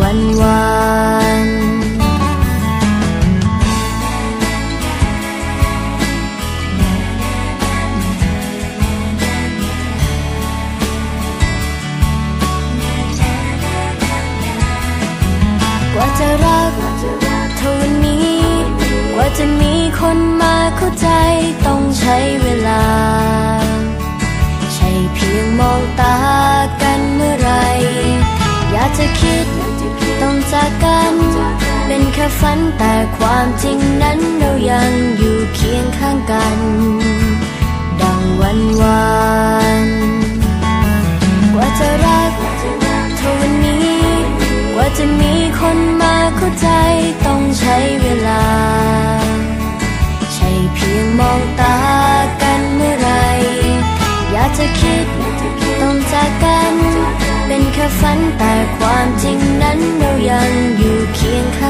วันวานกว่าจะรักเท่านี้ กว่าจะมีคนมาเข้าใจต้องใช้เวลา ใช่เพียงมองตากันเมื่อไรอยากจะคิด จากกัน เป็นแค่ฝันแต่ความจริงนั้นเรายังอยู่เคียงข้างกัน ดังวันวานกว่าจะรักเท่าวันนี้ กว่าจะมีคนมาเข้าใจต้องใช้เวลา ใช่เพียงมองตากันเมื่อไร อยากจะคิด ฝันแต่ความจริงนั้นเรายังอยู่เคียงข้าง